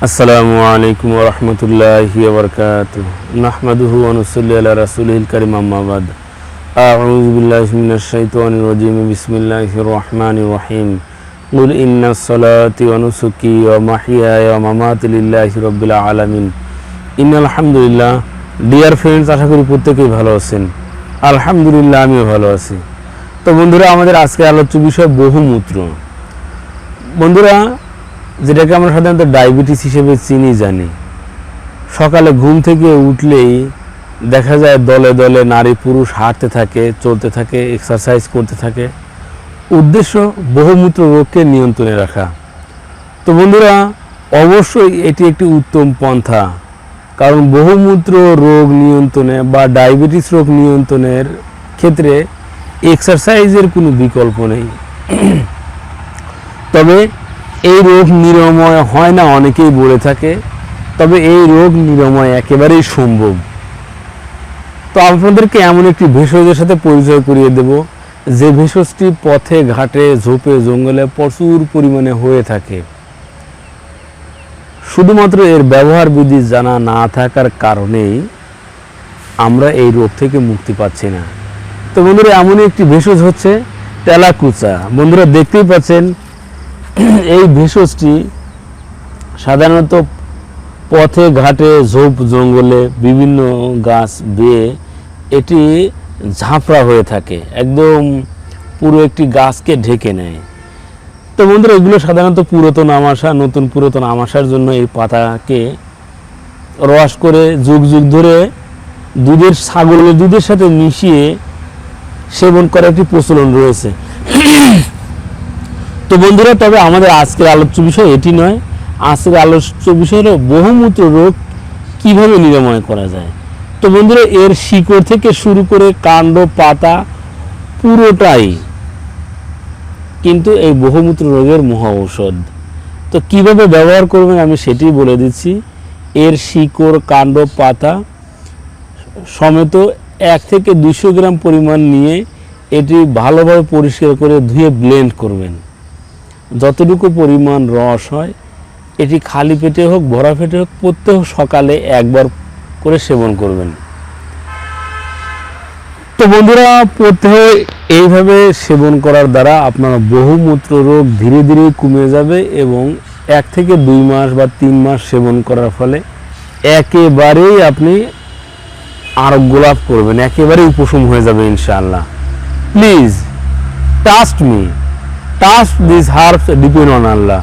আসসালামু আলাইকুম রহমতুল্লাহি ওবরকাত নাহমাদুহু অনুসল্লি আলা রাসুলহিল করিম আম্মাবাদ আউযু বিল্লাহি মিনাশ শাইতানির রাজিম বিসমিল্লাহির রহমানির রহিম قل إن صلاتي ونسكي ومحياي ومماتي لله رب العالمين ইন আলহামদুলিল্লাহ ডিয়ার ফ্রেন্ডস আশা করি প্রত্যেকেই ভালো আছেন আলহামদুলিল্লাহ আমিও ভালো আছি তো বন্ধুরা আমাদের আজকে আলোচ্য বিষয় বহুমূত্র বন্ধুরা যেটাকে আমরা সাধারণত ডায়াবেটিস হিসেবে চিনি, জানি। সকালে ঘুম থেকে উঠলেই দেখা যায় দলে দলে নারী পুরুষ হাঁটতে থাকে, চলতে থাকে এক্সারসাইজ করতে থাকে। উদ্দেশ্য বহুমূত্র রোগকে নিয়ন্ত্রণে রাখা। তো বন্ধুরা, অবশ্যই এটি একটি উত্তম পন্থা, কারণ বহুমূত্র রোগ নিয়ন্ত্রণে বা ডায়াবেটিস রোগ নিয়ন্ত্রণের ক্ষেত্রে এক্সারসাইজের কোনো বিকল্প নেই। তবে এই রোগ নিরাময় হয় না, অনেকেই বলে থাকে, তবে এই রোগ নিরাময় একেবারেই সম্ভব। তো আপনাদেরকে এমন একটি ভেষজের সাথে পরিচয় করিয়ে দেব, যে ভেষজটি পথে, ঘাটে, ঝোপে, জঙ্গলে প্রচুর পরিমাণে হয়ে থাকে। শুধুমাত্র এর ব্যবহার বিধি জানা না থাকার কারণেই আমরা এই রোগ থেকে মুক্তি পাচ্ছি না। তো বন্ধুরা, এমনই একটি ভেষজ হচ্ছে তেলাকুচা বন্ধুরা, দেখতেই পাচ্ছেন এই ভেষজটি সাধারণত পথে, ঘাটে, ঝোপ, জঙ্গলে বিভিন্ন গাছ বেয়ে এটি ঝাঁপড়া হয়ে থাকে। একদম পুরো একটি গাছকে ঢেকে নেয়। তো বন্ধুরা, এগুলো সাধারণত পুরাতন আমাশা, নতুন পুরাতন আমাশার জন্য এই পাতাকে রস করে যুগ যুগ ধরে দুধের ছাগলের দুধের সাথে মিশিয়ে সেবন করার একটি প্রচলন রয়েছে। তো বন্ধুরা, তবে আমাদের আজকের আলোচ্য বিষয় এটি নয়। আজকের আলোচ্য বিষয় হলো বহুমূত্র রোগ কীভাবে নিরাময় করা যায়? তো বন্ধুরা, এর শিকড় থেকে শুরু করে কাণ্ড, পাতা পুরোটাই কিন্তু এই বহুমূত্র রোগের মহা ঔষধ। তো কীভাবে ব্যবহার করবেন আমি সেটি বলে দিচ্ছি। এর শিকড়, কাণ্ড, পাতা সমেত এক থেকে দুশো গ্রাম পরিমাণ নিয়ে এটি ভালোভাবে পরিষ্কার করে ধুয়ে ব্লেন্ড করবেন। যতটুকু পরিমাণ রস হয়, এটি খালি পেটে হোক, ভরা পেটে হোক, প্রত্যেক সকালে একবার করে সেবন করবেন। তো বন্ধুরা প্রত্যহ এইভাবে সেবন করার দ্বারা আপনার বহুমূত্র রোগ ধীরে ধীরে কমে যাবে এবং এক থেকে দুই মাস বা তিন মাস সেবন করার ফলে একেবারেই আপনি আরোগ্য লাভ করবেন, একেবারেই উপশম হয়ে যাবে ইনশাআল্লাহ। Please trust me task this harps depend on Allah.